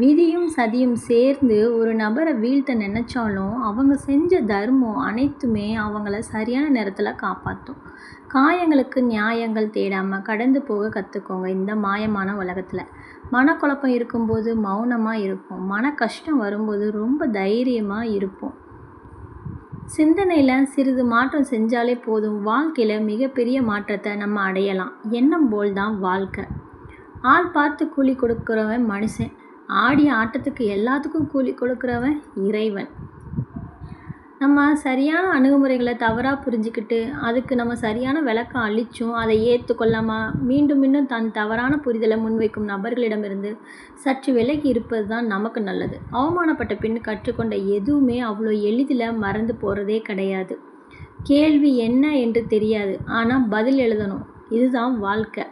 விதியும் சதியும் சேர்ந்து ஒரு நபரை வீழ்த்த நினச்சாலும் அவங்க செஞ்ச தர்மம் அனைத்துமே அவங்கள சரியான நேரத்தில் காப்பாற்றும் காயங்களுக்கு நியாயங்கள் தேடாமல் கடந்து போக கற்றுக்கோங்க இந்த மாயமான உலகத்தில். மனக்குழப்பம் இருக்கும்போது மௌனமாக இருப்போம். மன கஷ்டம் வரும்போது ரொம்ப தைரியமாக இருப்போம். சிந்தனையில் சிறிது மாற்றம் செஞ்சாலே போதும். வாழ்க்கையில் மிகப்பெரிய மாற்றத்தை நம்ம அடையலாம். எண்ணம் போல் தான் வாழ்க்கை. ஆள் பார்த்து கூலி கொடுக்குறவன் மனுஷன். ஆடிய ஆட்டத்துக்கு எல்லாத்துக்கும் கூலி கொடுக்குறவன் இறைவன். நம்ம சரியான அணுகுமுறைகளை தவறாக புரிஞ்சுக்கிட்டு அதுக்கு நம்ம சரியான விளக்கம் அளித்தும் அதை ஏற்றுக்கொள்ளாமல் மீண்டும் மீண்டும் தன் தவறான புரிதலை முன்வைக்கும் நபர்களிடமிருந்து சற்று விலகி இருப்பது தான் நமக்கு நல்லது. அவமானப்பட்ட பின் கற்றுக்கொண்ட எதுவுமே அவ்வளோ எளிதில் மறந்து போகிறதே கிடையாது. கேள்வி என்ன என்று தெரியாது. ஆனால் பதில் எழுதணும். இதுதான் வாழ்க்கை.